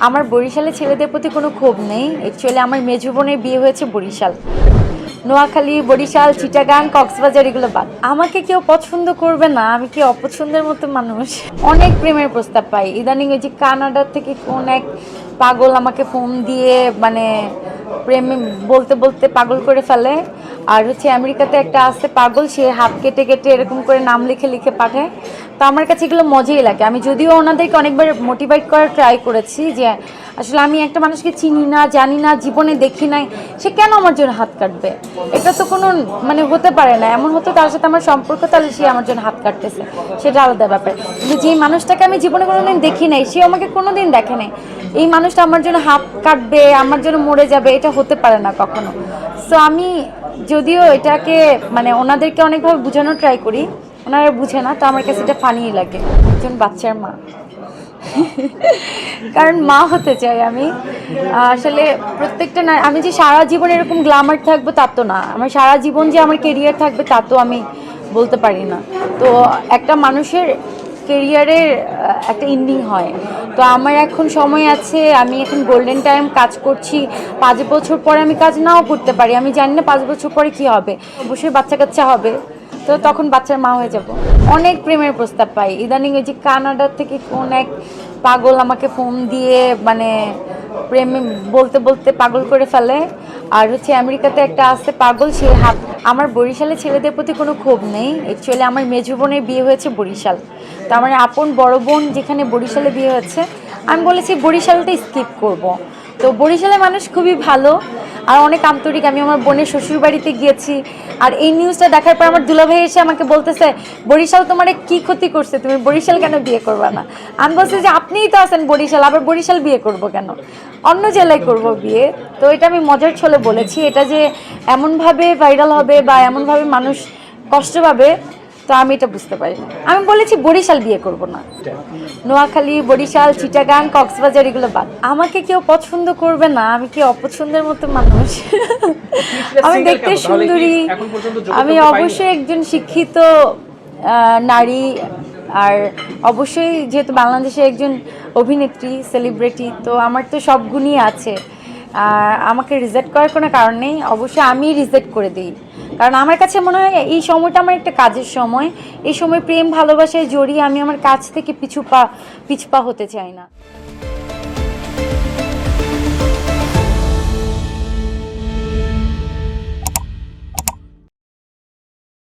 আমার বরিশালে ছেলেদের প্রতি কোনো ক্ষোভ নেই। অ্যাকচুয়ালি আমার মেজো বোনের বিয়ে হয়েছে বরিশাল। নোয়াখালী, বরিশাল, চিটাগাং, কক্সবাজার, এগুলো বাদ। আমাকে কেউ পছন্দ করবে না, আমি কি অপছন্দের মতো মানুষ? অনেক প্রেমের প্রস্তাব পাই। ইদানিং ওই যে কানাডার থেকে কোন এক পাগল আমাকে ফোন দিয়ে মানে প্রেমে বলতে বলতে পাগল করে ফেলে। আর হচ্ছে আমেরিকাতে একটা আছে পাগল, সে হাত কেটে কেটে এরকম করে নাম লিখে লিখে পাঠায়। তো আমার কাছে এগুলো মজাই লাগে। আমি যদিও ওনাদেরকে অনেকবার মোটিভেট করার ট্রাই করেছি যে, আসলে আমি একটা মানুষকে চিনি না, জানি না, জীবনে দেখি নাই, সে কেন আমার জন্য হাত কাটবে? এটা তো কোনো মানে হতে পারে না। এমন হতো তার সাথে আমার সম্পর্ক, তাহলে সে আমার জন্য হাত কাটতেছে। সেটা আলাদা ব্যাপার। কিন্তু যে মানুষটাকে আমি জীবনে কোনোদিন দেখি নাই সে আমাকে কোনোদিন দেখে নাই। এই মানুষটা আমার জন্য হাত কাটবে, আমার জন্য মরে যাবে, এটা হতে পারে না কখনো। সো আমি যদিও এটাকে মানে ওনাদেরকে অনেকভাবে বোঝানোর ট্রাই করি, ওনারা বুঝে না, তো আমার কাছে এটা ফানিই লাগে। একজন বাচ্চার মা। কারণ মা হতে চাই আমি। আসলে প্রত্যেকটা না, আমি যে সারা জীবন এরকম গ্ল্যামার থাকব তা তো না। আমার সারা জীবন যে আমার কেরিয়ার থাকবে তা তো আমি বলতে পারি না। তো একটা মানুষের কেরিয়ারের একটা ইন্ডিং হয়। তো আমার এখন সময় আছে, আমি এখন গোল্ডেন টাইম কাজ করছি। পাঁচ বছর পরে আমি কাজ নাও করতে পারি। আমি জানি না পাঁচ বছর পরে কি হবে। অবশ্যই বাচ্চা কাচ্চা হবে। তো তখন বাচ্চার মা হয়ে যাব। অনেক প্রেমের প্রস্তাব পাই। ইদানিং ওই যে কানাডা থেকে কোন এক পাগল আমাকে ফোন দিয়ে মানে প্রেমে বলতে বলতে পাগল করে ফেলে। আর হচ্ছে আমেরিকাতে একটা আসতে পাগল, সে হাত আমার বরিশালে ছেলেদের প্রতি কোনো ক্ষোভ নেই। অ্যাকচুয়ালি আমার মেজো বোনের বিয়ে হয়েছে বরিশাল। তো আমার আপন বড় বোন যেখানে বরিশালে বিয়ে হচ্ছে, আমি বলেছি বরিশালটা স্কিপ করব। তো বরিশালের মানুষ খুবই ভালো। আর অনেক আন্তরিক, আমি আমার বোনের শ্বশুর বাড়িতে গিয়েছি। আর এই নিউজটা দেখার পর আমার দুলাভাই এসে আমাকে বলতেছে, বরিশাল তোমার কি ক্ষতি করছে? তুমি বরিশাল কেন বিয়ে করবা না? আমি বলছি যে, আপনিই তো আছেন বরিশাল, আবার বরিশাল বিয়ে করব কেন? অন্য জেলায় করব বিয়ে। তো এটা আমি মজার ছলে বলেছি। এটা যে এমনভাবে ভাইরাল হবে বা এমনভাবে মানুষ কষ্ট পাবে তো আমি এটা বুঝতে পারি না আমি বলেছি বরিশাল বিয়ে করব না। নোয়াখালী বরিশাল চিটাগাং কক্সবাজার এগুলো বাদ। আমাকে কেউ পছন্দ করবে না আমি কি অপছন্দের মতো মানুষ? আমি দেখতে সুন্দরী। আমি অবশ্যই একজন শিক্ষিত নারী আর অবশ্যই যেহেতু বাংলাদেশে একজন অভিনেত্রী সেলিব্রিটি তো আমার তো সব গুণই আছে। আর আমাকে রিজেক্ট করার কোনো কারণ নেই। অবশ্যই আমি রিজেক্ট করে দিই। কারণ আমার কাছে মনে হয় এই সময়টা আমার একটা কাজের সময়। এই সময় প্রেম, ভালোবাসায় জড়িয়ে আমি আমার কাছ থেকে পিছু পা পিছপা হতে চাই না।